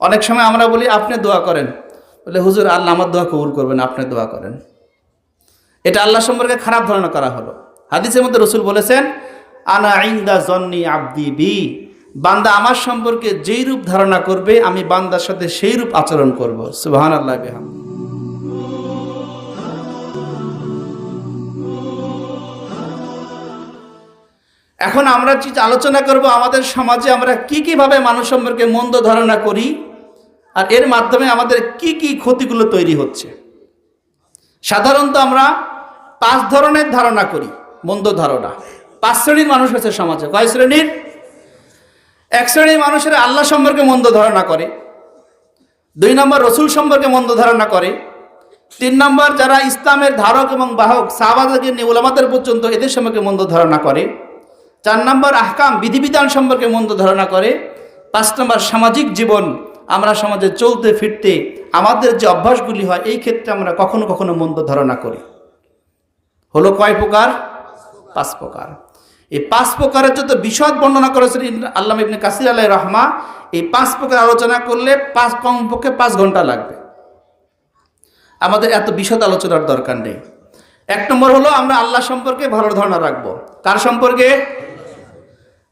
অনেক সময় আমরা বলি, আপনি দোয়া করেন। বলে, হুজুর, আল্লাহ আমার দোয়া কবুল করবেন, আপনি দোয়া করেন। এটা আল্লাহ সম্পর্কে খারাপ ধারণা করা হলো। হাদিসের মধ্যে রসুল বলেছেন, আনা আইন্দা জন্নি আব্দি বি। বান্দা আমার সম্পর্কে যেই রূপ ধারণা করবে, আমি বান্দার সাথে সেই রূপ আচরণ করব। সুবাহান আল্লাহ বেহাম এখন আমরা আলোচনা করব, আমাদের সমাজে আমরা কি কীভাবে মানুষ সম্পর্কে মন্দ ধারণা করি আর এর মাধ্যমে আমাদের কি কি ক্ষতিগুলো তৈরি হচ্ছে? সাধারণত আমরা পাঁচ ধরনের ধারণা করি, মন্দ ধারণা। পাঁচ শ্রেণির মানুষ আছে সমাজে। কয় শ্রেণির? এক শ্রেণির মানুষের আল্লাহ সম্পর্কে মন্দ ধারণা করে। দুই নম্বর, রসুল সম্পর্কে মন্দ ধারণা করে। তিন নম্বর, যারা ইসলামের ধারক এবং বাহক সাহাবাদের নিয়ে ওলামাদের পর্যন্ত এদের সম্পর্কে মন্দ ধারণা করে। চার নম্বর, আহকাম, বিধিবিধান সম্পর্কে মন্দ ধারণা করে। পাঁচ নম্বর, সামাজিক জীবন আমরা সমাজে চলতে, ফিরতে আমাদের যে অভ্যাসগুলি হয়, এই ক্ষেত্রে আমরা কখনো কখনো মন্দ ধারণা করি। হলো কয় প্রকার? পাঁচ প্রকার। এই পাঁচ প্রকারের যত বিশদ বর্ণনা করেছেন আল্লাহ ইবনে কাসির আল্লাহ রহমা, এই পাঁচ প্রকার আলোচনা করলে পাঁচ কমপক্ষে পাঁচ ঘণ্টা লাগবে। আমাদের এত বিশদ আলোচনার দরকার নেই। এক নম্বর হলো আমরা আল্লাহ সম্পর্কে ভালো ধারণা রাখব। কার সম্পর্কে?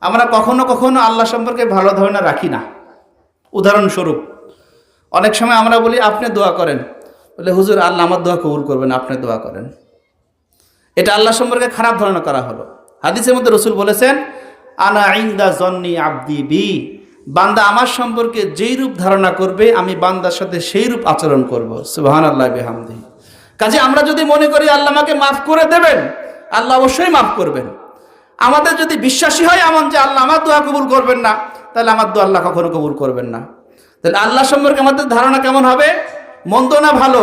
আমরা কখনো কখনো আল্লাহ সম্পর্কে ভালো ধারণা রাখি না। উদাহরণস্বরূপ, অনেক সময় আমরা বলি, আপনি দোয়া করেন। বলে, হুজুর, আল্লাহ আমার দোয়া কবুল করবেন, আপনি দোয়া করেন। এটা আল্লাহ সম্পর্কে খারাপ ধারণা করা হলো। হাদিসের মধ্যে রসুল বলেছেন, আনা আইন্দা জন্নি আব্দি বি। বান্দা আমার সম্পর্কে যেই রূপ ধারণা করবে, আমি বান্দার সাথে সেই রূপ আচরণ করব। সুবাহান আল্লাহ বেহামদি কাজে আমরা যদি মনে করি, আল্লাহ আমাকে মাফ করে দেবেন, আল্লাহ অবশ্যই মাফ করবেন। আমাদের যদি বিশ্বাসী হয় এমন যে, আল্লাহ আমার দোয়া কবুল করবেন না তাহলে আমার দোয়া আল্লাহ কখনো কবুল করবেন না। তাহলে আল্লাহ সম্পর্কে আমাদের ধারণা কেমন হবে? মন্দ না ভালো?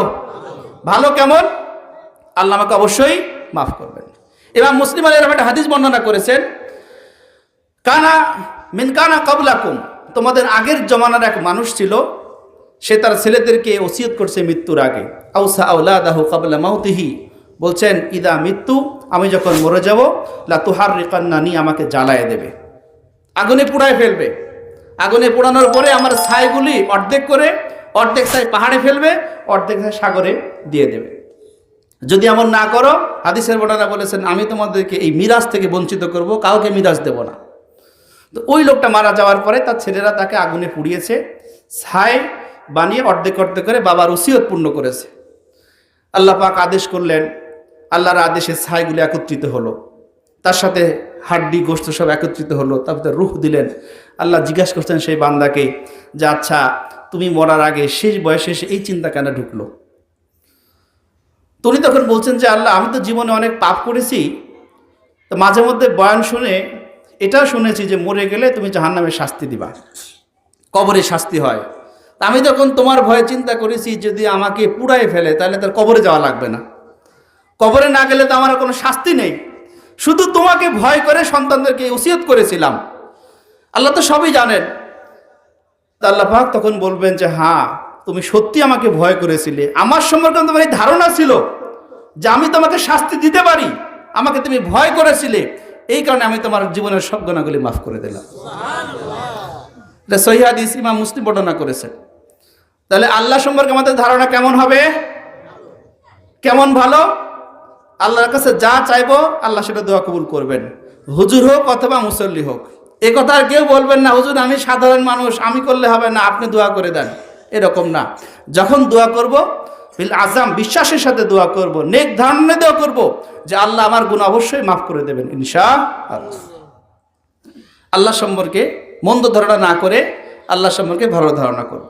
ভালো কেমন? আল্লাহ আমাকে অবশ্যই মাফ করবেন। এবার মুসলিম আলী একটা হাদিস বর্ণনা করেছেন, কানা মিন কানা কবলাকুম তোমাদের আগের জমানার এক মানুষ ছিল, সে তার ছেলেদেরকে ওসিয়ত করছে মৃত্যুর আগে। আউসা আউলাদাহু কাবলা মাউতিহি বলছেন, ইদা মৃত্যু আমি যখন মরে যাব, লা তুহার রিকান্নানি আমাকে জ্বালায় দেবে। আগুনে পুড়ায় ফেলবে। আগুনে পোড়ানোর পরে আমার ছাইগুলি অর্ধেক করে, অর্ধেক ছাই পাহাড়ে ফেলবে, অর্ধেক ছাই সাগরে দিয়ে দেবে। যদি এমন না করো, হাদিসের বর্ণনা বলেছেন, আমি তোমাদেরকে এই মিরাজ থেকে বঞ্চিত করব, কাউকে মিরাজ দেব না। তো ওই লোকটা মারা যাওয়ার পরে তার ছেলেরা তাকে আগুনে পুড়িয়েছে, ছাই বানিয়ে অর্ধেক অর্ধেক করে বাবার ওসিয়ত পূর্ণ করেছে। আল্লাহ পাক আদেশ করলেন, আল্লাহর আদেশে ছাইগুলি একত্রিত হলো। তার সাথে হাড্ডি গোস্ত সব একত্রিত হলো, তারপরে রুহ দিলেন। আল্লাহ জিজ্ঞাসা করছেন সেই বান্দাকে যে আচ্ছা তুমি মরার আগে শেষ বয়সে এসে এই চিন্তা কেন ঢুকলো? তো উনি তখন বলছেন যে, আল্লাহ, আমি তো জীবনে অনেক পাপ করেছি। তো মাঝে মধ্যে বয়ান শুনে, এটাও শুনেছি যে, মরে গেলে তুমি জাহান্নামের শাস্তি দিবা। কবরে শাস্তি হয়। তা আমি যখন তোমার ভয়ে চিন্তা করেছি, যদি আমাকে পুড়ায় ফেলে, তাহলে তার কবরে যাওয়া লাগবে না। কবরে না গেলে তো আমার কোনো শাস্তি নেই। শুধু তোমাকে ভয় করে সন্তানদেরকে উসিয়ত করেছিলাম। আল্লাহ তো সবই জানেন। আল্লাহ তখন বলবেন যে হ্যাঁ তুমি সত্যি আমাকে ভয় করেছিলে। আমার সম্পর্কে তোমার এই ধারণা ছিল যে আমি তোমাকে শাস্তি দিতে পারি। আমাকে তুমি ভয় করেছিলে। এই কারণে আমি তোমার জীবনের সব গুণাগুলি মাফ করে দিলাম। এটা সহিহাদিস ইমাম মুসলিম বর্ণনা করেছে। তাহলে আল্লাহ সম্পর্কে আমাদের ধারণা কেমন হবে? কেমন ভালো? আল্লাহর কাছে যা চাইব, আল্লাহ সেটা দোয়া কবুল করবেন। হুজুর হোক অথবা মুসল্লি হোক। এ কথা আর কেউ বলবেন না, হুজুর, আমি সাধারণ মানুষ, আমি করলে হবে না, আপনি দোয়া করে দেন। এরকম না। যখন দোয়া করব, বিল আজাম বিশ্বাসের সাথে দোয়া করব, নেক ধারণে দোয়া করব যে আল্লাহ আমার গুণ অবশ্যই মাফ করে দেবেন ইনশা আল্লাহ সম্পর্কে মন্দ ধারণা না করে, আল্লাহ সম্পর্কে ভালো ধারণা করব